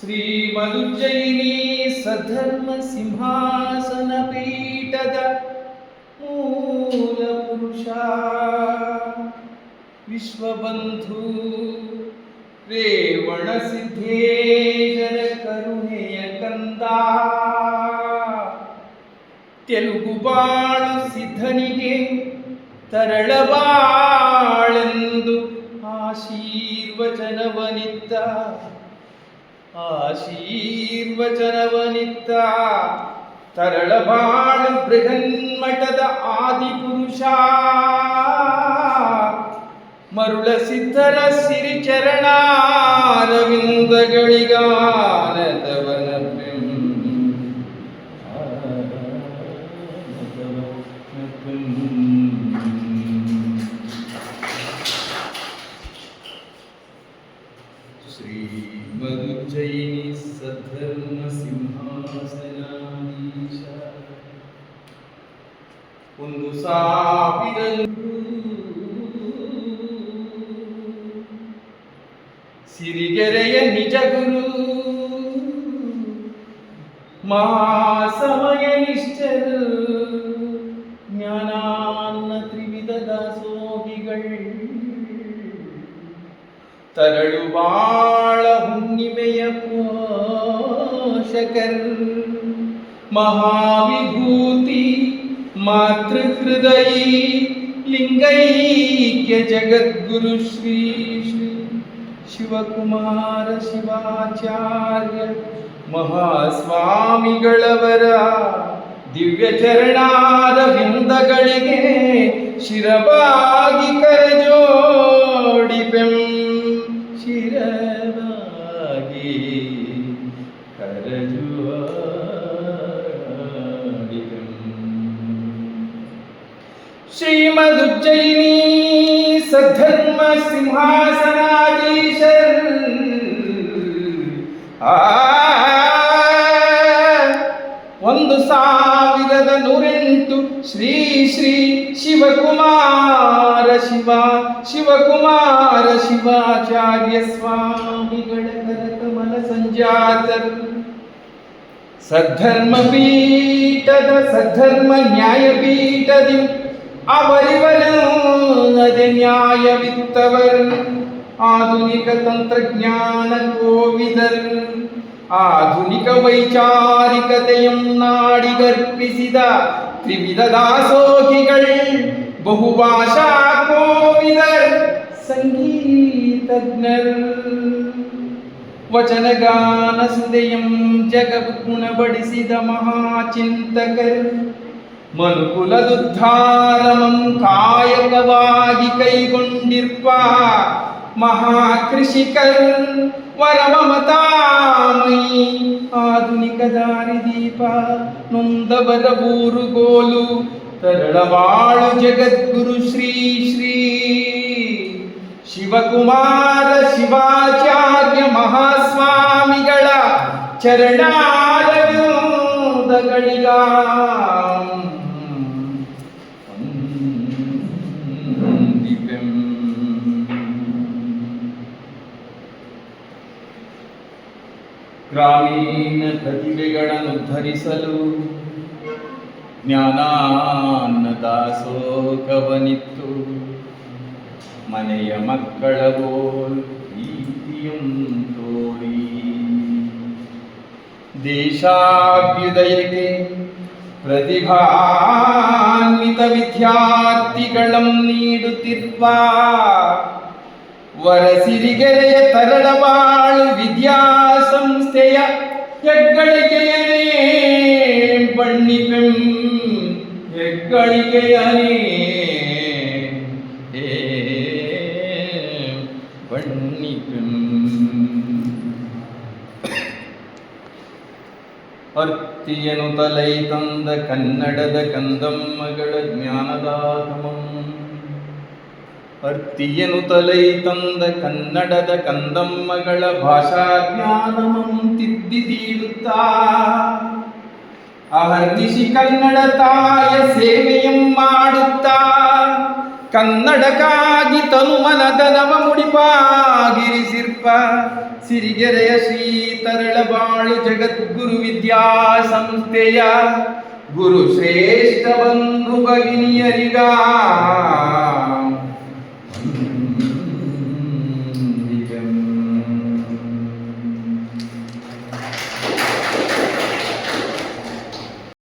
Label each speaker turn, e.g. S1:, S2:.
S1: ಶ್ರೀಮದುಜ್ಜಯಿನಿ ಸಧರ್ಮ ಸಿಂಹಾಸನ ಪೀಠದ ಮೂಲ ಪುರುಷ. ವಿಶ್ವಬಂಧು ರೇವಣ ಸಿದ್ಧೇಶರ ಕರುಣೆಯ ಕಂದ. ತೆಲುಗು ಬಾಳು ಸಿದ್ಧನಿಗೆ ತರಳಬಾಳೆಂದು ಆಶೀರ್ವಚನವನಿತ್ತ. ಆಶೀರ್ವಚನವನಿತ್ತ ತರಳಬಾಳು ಬೃಹನ್ಮಠದ ಆದಿಪುರುಷ. ಮರುಳ ಸಿದ್ಧರ ಸಿರಿಚರಣಾರವಿಂದಗಳಿಗಾನದವನ श्रीमदुज्जयिनी सद्धर्म ಸಿಂಹಾಸನಾಧೀಶ ಒಂದು ಸಾವಿರ ಸಿರಿಗೆರೆಯ ನಿಜ ಗುರು ಮಹಾಸಮಯ ನಿಷ್ಠರು ಜ್ಞಾನಾನ್ನ ತ್ರಿವಿಧ ದಾಸೋಹಿಗಳು ತರಳು ಬಾಳ ಹುಣ್ಣಿಮೆಯ ಮಹಾವಿಭೂತಿ ಮಾತೃಹೃದಯಿ ಲಿಂಗೈಕ್ಯ ಜಗದ್ಗುರು ಶ್ರೀ ಶ್ರೀ ಶಿವಕುಮಾರ ಶಿವಾಚಾರ್ಯ ಮಹಾಸ್ವಾಮಿಗಳವರ ದಿವ್ಯ ಚರಣಾರವಿಂದಗಳಿಗೆ ಶಿರವಾಗಿ ಸಿಂಹಾಸನಾಧೀಶರ್ ಆ, ಒಂದು ಸಾವಿರದ ನೂರೆಂಟು ಶ್ರೀ ಶ್ರೀ ಶಿವಕುಮಾರ ಶಿವ, ಶಿವಕುಮಾರ ಶಿವಾಚಾರ್ಯ ಸ್ವಾಮಿಗಳ ಕರಕಮಲ ಸಂಜಾತರು. ಸದ್ಧರ್ಮ ಪೀಠದ ಸದ್ಧರ್ಮ ನ್ಯಾಯಪೀಠದಿ അവരിവരുന്നത് ന്യായവിത്തവർ ആധുനിക തന്ത്രജ്ഞാന കോവിതർ ആധുനിക വൈചാരികതയും നാടികർപ്പിസിത ത്രിവിധദാസോഹികൾ ബഹുഭാഷാ കോവിതർ സംഗീതജ്ഞർ. വചനഗാന സുതയം ജഗത് ഗുണപടിസിത മഹാചിന്തകർ ಮನುಕುಲದುದ್ಧಾರಮಂ ಕಾಯಕವಾಗಿ ಕೈಗೊಂಡಿರ್ಪ ಮಹಾಕೃಷಿಕರ್ ವರಮಮತಾಮಯಿ ಆಧುನಿಕ ದಾರಿದೀಪ ನೊಂದವರ ಊರುಗೋಲು ತರಳವಾಳು ಜಗದ್ಗುರು ಶ್ರೀ ಶ್ರೀ ಶಿವಕುಮಾರ ಶಿವಾಚಾರ್ಯ ಮಹಾಸ್ವಾಮಿಗಳ ಚರಣಾರವಿಂದಗಳಿಗ ವಂದಿಪೆಂ. ಗ್ರಾಮೀಣ ಪ್ರತಿಭೆಗಳನ್ನು ಧರಿಸಲು ಜ್ಞಾನಾನ್ನ ದಾಸೋಹವನಿತ್ತು ಮನೆಯ ಮಕ್ಕಳ ಬೋಲ್ ಪ್ರೀತಿಯಂ ತೋರಿ ದೇಶಾಭ್ಯುದಯಕ್ಕೆ ಪ್ರತಿಭಾನ್ವಿತ ವಿದ್ಯಾರ್ಥಿಗಳಂ ನೀಡುತ್ತಿರುವ ವರಸಿರಿಗೆರೆಯ ತರಳಬಾಳು ವಿದ್ಯಾಸಂಸ್ಥೆಯ ಹೆಗ್ಗಳಿಕೆಯನೇ ಬಣ್ಣಿಪೆಂ ಹೆಗ್ಗಳಿಕೆಯನೇ ಅರ್ತಿಯನು ತಲೈ ತಂದ ಕನ್ನಡದ ಕಂದಮ್ಮಗಳ ಜ್ಞಾನದಾಗಮಂ. ಅರ್ತಿಯನು ತಲೈ ತಂದ ಕನ್ನಡದ ಕಂದಮ್ಮಗಳ ಭಾಷಾ ಜ್ಞಾನಮಂ ತಿದ್ದಿದೀಡುತ್ತಾ ಅಹರ್ನಿಶಿ ಕನ್ನಡ ತಾಯ ಸೇವೆಯಂ ಮಾಡುತ್ತಾ. ಕನ್ನಡಕ್ಕಾಗಿ ದನವ ಮನದನವ ಮುಡಿಪಾಗಿರಿಸಿರ್ಪ ಸಿರಿಗೆರೆಯ ಶ್ರೀ ತರಳಬಾಳು ಜಗದ್ಗುರು ವಿದ್ಯಾ ಸಂಸ್ಥೆಯ ಗುರು ಶ್ರೇಷ್ಠ ಬಂಧು ಭಗಿನಿಯರಿಗ.